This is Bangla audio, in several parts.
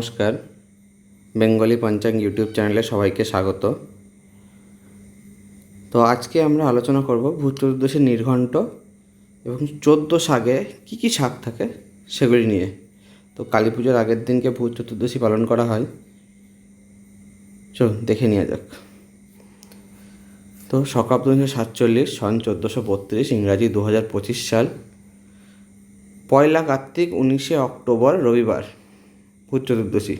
নমস্কার। বেঙ্গলি পঞ্চাঙ্গ ইউটিউব চ্যানেলে সবাইকে স্বাগত। তো আজকে আমরা আলোচনা করব ভূত চতুর্দশীর নির্ঘণ্ট এবং চোদ্দ শাকে কী কী শাক থাকে সেগুলি নিয়ে। তো কালী পুজোর আগের দিনকে ভূত চতুর্দশী পালন করা হয়। চল দেখে নেওয়া যাক। তো শকাব্দ উনিশশো সাতচল্লিশ, সন চোদ্দোশো বত্রিশ, ইংরাজি দু হাজার পঁচিশ সাল। পয়লা কার্তিক উনিশে অক্টোবর, রবিবার। ভূত চতুর্দশী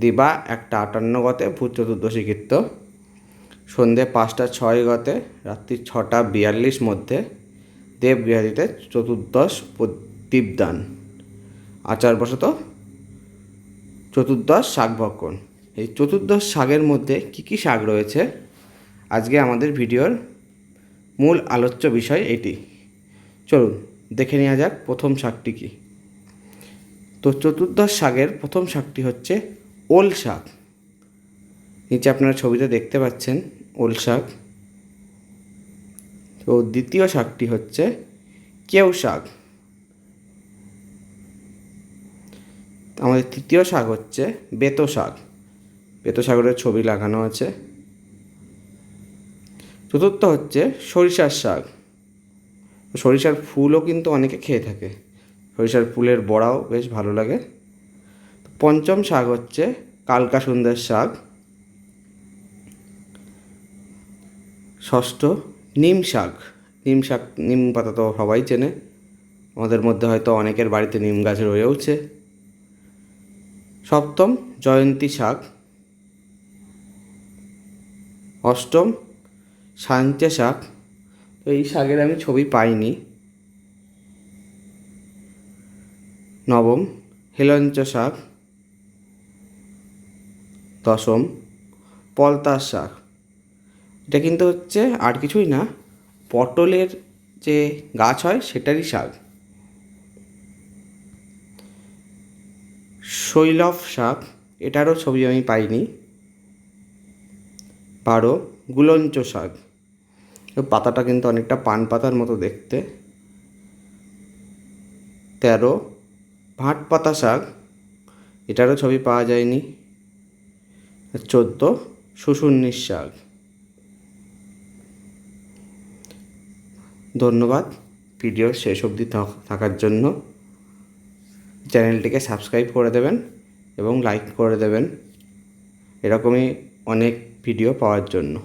দিবা একটা আটান্ন গতে ভূত চতুর্দশী কীর্ত। সন্ধে পাঁচটা ছয় গতে, রাত্রি ছটা বিয়াল্লিশ মধ্যে দেব দেবগৃহাদিতে চতুর্দশ দীপদান আচারবশত চতুর্দশ শাক ভক্ষণ। এই চতুর্দশ শাকের মধ্যে কী কী শাক রয়েছে? আজকে আমাদের ভিডিওর মূল আলোচ্য বিষয় এটি। চলুন, দেখে নেওয়া যাক প্রথম শাকটি কী। তো চতুর্দশ শাকের প্রথম শাকটি হচ্ছে ওল শাক। নিচে আপনারা ছবিতে দেখতে পাচ্ছেন ওল শাক। তো দ্বিতীয় শাকটি হচ্ছে কেউ শাক। আমাদের তৃতীয় শাক হচ্ছে বেতো শাক। বেতো শাকের ছবি লাগানো আছে। চতুর্থ হচ্ছে সরিষার শাক। সরিষার ফুলও কিন্তু অনেকে খেয়ে থাকে। সরিষার ফুলের বড়াও বেশ ভালো লাগে। পঞ্চম শাক হচ্ছে কালকা সন্ধ্যের শাক। ষষ্ঠ নিম শাক। নিম শাক, নিম পাতা তো সবাই চেনে। আমাদের মধ্যে হয়তো অনেকের বাড়িতে নিম গাছ রয়েওছে। সপ্তম জয়ন্তী শাক। অষ্টম সাঞ্চে শাক। তো এই শাকের আমি ছবি পাইনি। নবম হেলঞ্চ শাক দশম পলতার শাক এটা কিন্তু হচ্ছে আর কিছুই না, পটলের যে গাছ হয় সেটারই শাক। শৈলভ শাক, এটারও ছবি আমি পাইনি। বারো, গুলঞ্চ শাক। পাতাটা কিন্তু অনেকটা পান পাতার মতো দেখতে। তেরো ভাট পাতা শাক, এটারও ছবি পাওয়া যায়নি। চোদ্দ শুশুন্নির শাক। ধন্যবাদ, ভিডিও শেষ অবধি থাক- থাকার জন্য। চ্যানেলটিকে সাবস্ক্রাইব করে দেবেন এবং লাইক করে দেবেন। এরকমই অনেক ভিডিও পাওয়ার জন্য।